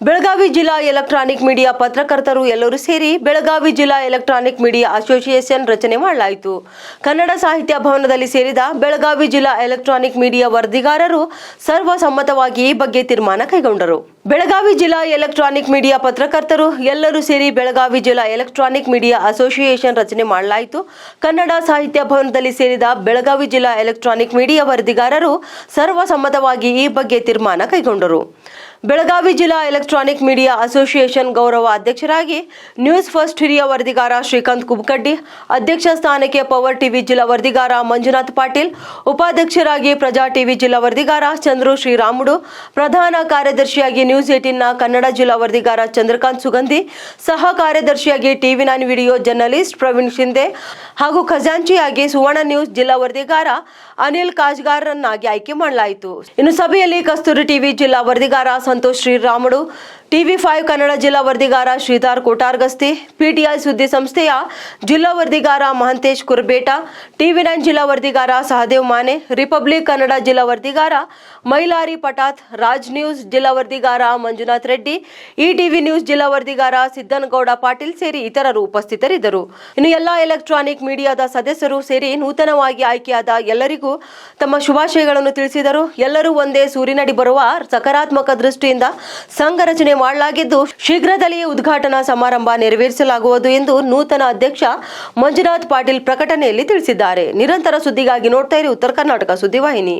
ಬೆಳಗಾವಿ ಜಿಲ್ಲಾ electronic media ಪತ್ರಕರ್ತರು ಎಲ್ಲರೂ ಸೇರಿ ಬೆಳಗಾವಿ ಜಿಲ್ಲಾ ಎಲೆಕ್ಟ್ರಾನಿಕ್ ಮೀಡಿಯಾ ಅಸೋಸಿಯೇಷನ್ ರಚನೆ ಮಾಡಲಾಯಿತು. ಕನ್ನಡ ಸಾಹಿತ್ಯ ಭವನದಲ್ಲಿ ಸೇರಿದ ಬೆಳಗಾವಿ ಜಿಲ್ಲಾ ಎಲೆಕ್ಟ್ರಾನಿಕ್ ಮೀಡಿಯಾ ವರದಿಗಾರರು ಸರ್ವಸಮ್ಮತವಾಗಿ ಈ ಬಗ್ಗೆ ತೀರ್ಮಾನ ಕೈಗೊಂಡರು. ಬೆಳಗಾವಿ ಜಿಲ್ಲಾ ಎಲೆಕ್ಟ್ರಾನಿಕ್ ಮೀಡಿಯಾ ಪತ್ರಕರ್ತರು ಎಲ್ಲರೂ ಸೇರಿ ಬೆಳಗಾವಿ ಜಿಲ್ಲಾ ಎಲೆಕ್ಟ್ರಾನಿಕ್ ಮೀಡಿಯಾ ಅಸೋಸಿಯೇಷನ್ ರಚನೆ ಮಾಡಲಾಯಿತು. ಕನ್ನಡ ಸಾಹಿತ್ಯ ಭವನದಲ್ಲಿ ಸೇರಿದ ಬೆಳಗಾವಿ ಜಿಲ್ಲಾ ಎಲೆಕ್ಟ್ರಾನಿಕ್ ಮೀಡಿಯಾ ವರದಿಗಾರರು ಸರ್ವಸಮ್ಮತವಾಗಿ ಈ ಬಗ್ಗೆ ತೀರ್ಮಾನ ಕೈಗೊಂಡರು. ಬೆಳಗಾವಿ ಜಿಲ್ಲಾ ಎಲೆಕ್ಟ್ರಾನಿಕ್ ಮೀಡಿಯಾ ಅಸೋಸಿಯೇಷನ್ ಗೌರವ ಅಧ್ಯಕ್ಷರಾಗಿ ನ್ಯೂಸ್ ಫಸ್ಟ್ ಹಿರಿಯ ವರದಿಗಾರ ಶ್ರೀಕಾಂತ್ ಕುಬಕಡ್ಡಿ, ಅಧ್ಯಕ್ಷ ಸ್ಥಾನಕ್ಕೆ ಪವರ್ ಟಿವಿ ಜಿಲ್ಲಾ ವರದಿಗಾರ ಮಂಜುನಾಥ್ ಪಾಟೀಲ್, ಉಪಾಧ್ಯಕ್ಷರಾಗಿ ಪ್ರಜಾ ಟಿವಿ ಜಿಲ್ಲಾ ವರದಿಗಾರ ಚಂದ್ರು ಶ್ರೀರಾಮುಡು, ಪ್ರಧಾನ ಕಾರ್ಯದರ್ಶಿಯಾಗಿ ನ್ಯೂಸ್ ಏಟಿನ್ನ ಕನ್ನಡ ಜಿಲ್ಲಾ ವರದಿಗಾರ ಚಂದ್ರಕಾಂತ್ ಸುಗಂಧಿ, ಸಹ ಕಾರ್ಯದರ್ಶಿಯಾಗಿ TV nine video journalist Praveen Shinde ಹಾಗೂ ಖಜಾಂಚಿಯಾಗಿ ಸುವರ್ಣ ನ್ಯೂಸ್ ಜಿಲ್ಲಾ ವರದಿಗಾರ ಅನಿಲ್ ಕಾಜ್ಗಾರ್ರನ್ನಾಗಿ ಆಯ್ಕೆ ಮಾಡಲಾಯಿತು. ಇನ್ನು ಸಭೆಯಲ್ಲಿ ಕಸ್ತೂರಿ ಟಿವಿ ಜಿಲ್ಲಾ ವರದಿಗಾರ ಸಂತೋಷ್ ಶ್ರೀರಾಮುಡು ಟಿವಿ ಫೈವ್ ಕನ್ನಡ ಜಿಲ್ಲಾ ವರದಿಗಾರ ಶ್ರೀಧರ್ ಕೋಟಾರ್ಗಸ್ತಿ ಪಿಟಿಐ ಸುದ್ದಿ ಸಂಸ್ಥೆಯ ಜಿಲ್ಲಾ ವರದಿಗಾರ ಮಹಂತೇಶ್ ಕುರ್ಬೇಟ, ಟಿವಿ ನೈನ್ ಜಿಲ್ಲಾ ವರದಿಗಾರ ಸಹದೇವ್ ಮಾನೆ, ರಿಪಬ್ಲಿಕ್ ಕನ್ನಡ ಜಿಲ್ಲಾ ವರದಿಗಾರ ಮೈಲಾರಿ ಪಟಾತ್, ರಾಜ್ ನ್ಯೂಸ್ ಜಿಲ್ಲಾ ವರದಿಗಾರ Manjunath Reddy E TV news ಜಿಲ್ಲಾ ವರದಿಗಾರ ಸಿದ್ದನಗೌಡ ಪಾಟೀಲ್ ಸೇರಿ ಇತರರು ಉಪಸ್ಥಿತರಿದ್ದರು. ಇನ್ನು ಎಲ್ಲಾ ಎಲೆಕ್ಟ್ರಾನಿಕ್ ಮೀಡಿಯಾದ ಸದಸ್ಯರು ಸೇರಿ ನೂತನವಾಗಿ ಆಯ್ಕೆಯಾದ ಎಲ್ಲರಿಗೂ ತಮ್ಮ ಶುಭಾಶಯಗಳನ್ನು ತಿಳಿಸಿದರು. ಎಲ್ಲರೂ ಒಂದೇ ಸೂರಿನಡಿ ಬರುವ ಸಕಾರಾತ್ಮಕ ದೃಷ್ಟಿಯಿಂದ ಸಂಘ ರಚನೆ ಮಾಡಲಾಗಿದ್ದು, ಶೀಘ್ರದಲ್ಲಿಯೇ ಉದ್ಘಾಟನಾ ಸಮಾರಂಭ ನೆರವೇರಿಸಲಾಗುವುದು ಎಂದು ನೂತನ ಅಧ್ಯಕ್ಷ ಮಂಜುನಾಥ್ ಪಾಟೀಲ್ ಪ್ರಕಟಣೆಯಲ್ಲಿ ತಿಳಿಸಿದ್ದಾರೆ. ನಿರಂತರ ಸುದ್ದಿಗಾಗಿ ನೋಡ್ತಾ ಇರಿ ಉತ್ತರ ಕರ್ನಾಟಕ ಸುದ್ದಿವಾಹಿನಿ.